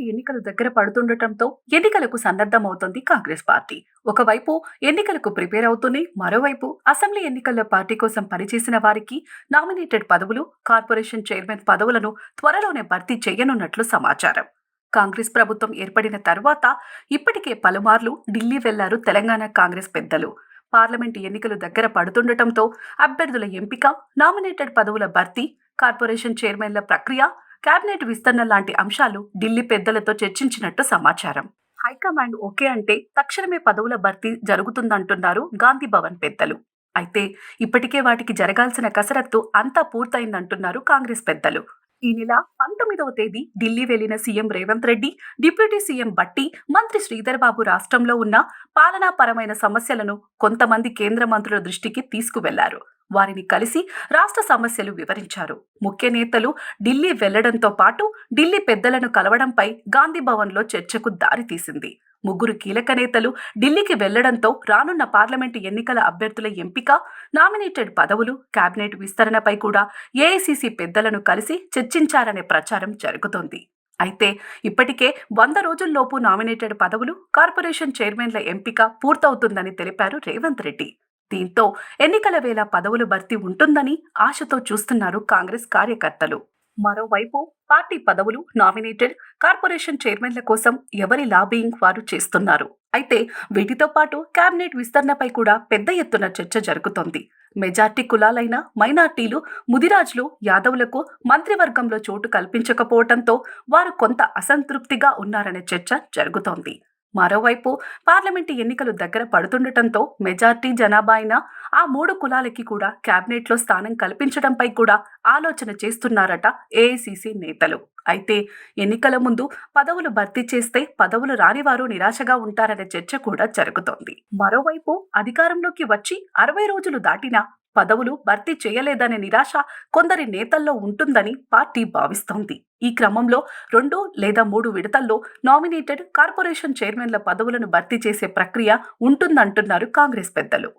Parliament ఎన్నికలు దగ్గర పడుతుండటంతో ఎన్నికలకు సన్నద్ధమవుతోంది కాంగ్రెస్ పార్టీ. ఒకవైపు ఎన్నికలకు ప్రిపేర్ అవుతూనే మరోవైపు అసెంబ్లీ ఎన్నికల్లో పార్టీ కోసం పనిచేసిన వారికి నామినేటెడ్ పదవులు కార్పొరేషన్ చైర్మన్ పదవులను త్వరలోనే భర్తీ చేయనున్నట్లు సమాచారం. కాంగ్రెస్ ప్రభుత్వం ఏర్పడిన తర్వాత ఇప్పటికే పలుమార్లు ఢిల్లీ వెళ్ళారు తెలంగాణ కాంగ్రెస్ పెద్దలు. పార్లమెంటు ఎన్నికలు దగ్గర పడుతుండటంతో అభ్యర్థుల ఎంపిక నామినేటెడ్ పదవుల భర్తీ కార్పొరేషన్ చైర్మన్ల ప్రక్రియ కేబినెట్ విస్తరణ లాంటి అంశాలు ఢిల్లీ పెద్దలతో చర్చించినట్టు సమాచారం. హైకమాండ్ ఓకే అంటే తక్షణమే పదవుల భర్తీ జరుగుతుందంటున్నారు గాంధీ భవన్ పెద్దలు. అయితే ఇప్పటికే వాటికి జరగాల్సిన కసరత్తు అంతా పూర్తయిందంటున్నారు కాంగ్రెస్ పెద్దలు. ఈ నెల పంతొమ్మిదవ తేదీ ఢిల్లీ వెళ్ళిన CM Revanth Reddy deputy CM Bhatti మంత్రి శ్రీధర్ బాబు రాష్ట్రంలో ఉన్న పాలనాపరమైన సమస్యలను కొంతమంది కేంద్ర మంత్రుల దృష్టికి తీసుకువెళ్ళారు. వారిని కలిసి రాష్ట్ర సమస్యలు వివరించారు. ముఖ్య నేతలు ఢిల్లీ వెళ్ళడంతో పాటు ఢిల్లీ పెద్దలను కలవడంపై గాంధీ భవన్లో చర్చకు దారితీసింది ముగ్గురు కీలక నేతలు ఢిల్లీకి వెళ్ళడంతో రానున్న పార్లమెంటు ఎన్నికల అభ్యర్థుల ఎంపిక నామినేటెడ్ పదవులు కేబినెట్ విస్తరణపై కూడా ఏఐసీసీ పెద్దలను కలిసి చర్చించారనే ప్రచారం జరుగుతోంది. అయితే ఇప్పటికే వంద రోజుల్లోపు నామినేటెడ్ పదవులు కార్పొరేషన్ చైర్మన్ల ఎంపిక పూర్తవుతుందని తెలిపారు రేవంత్ రెడ్డి. దీంతో ఎన్నికల వేళ పదవులు భర్తీ ఉంటుందని ఆశతో చూస్తున్నారు కాంగ్రెస్ కార్యకర్తలు. మరోవైపు పార్టీ పదవులు నామినేటెడ్ కార్పొరేషన్ చైర్మన్ల కోసం ఎవరి లాబియింగ్ వారు చేస్తున్నారు? అయితే వీటితో పాటు కేబినెట్ విస్తరణపై కూడా పెద్ద ఎత్తున చర్చ జరుగుతోంది. మెజార్టీ కులాలైన మైనార్టీలు ముదిరాజులు యాదవులకు మంత్రివర్గంలో చోటు కల్పించకపోవడంతో వారు కొంత అసంతృప్తిగా ఉన్నారనే చర్చ జరుగుతోంది. మరోవైపు పార్లమెంటు ఎన్నికలు దగ్గర పడుతుండటంతో మెజార్టీ జనాభా అయిన ఆ మూడు కులాలకి కూడా క్యాబినెట్లో స్థానం కల్పించడంపై కూడా ఆలోచన చేస్తున్నారట ఏఐసిసి నేతలు. అయితే ఎన్నికల ముందు పదవులు భర్తీ చేస్తే పదవులు రానివారు నిరాశగా ఉంటారనే చర్చ కూడా జరుగుతోంది. మరోవైపు అధికారంలోకి వచ్చి అరవై రోజులు దాటినా పదవులు భర్తీ చేయలేదనే నిరాశ కొందరి నేతల్లో ఉంటుందని పార్టీ భావిస్తోంది. ఈ క్రమంలో రెండు లేదా మూడు విడతల్లో నామినేటెడ్ కార్పొరేషన్ చైర్మన్ల పదవులను భర్తీ చేసే ప్రక్రియ ఉంటుందంటున్నారు కాంగ్రెస్ పెద్దలు.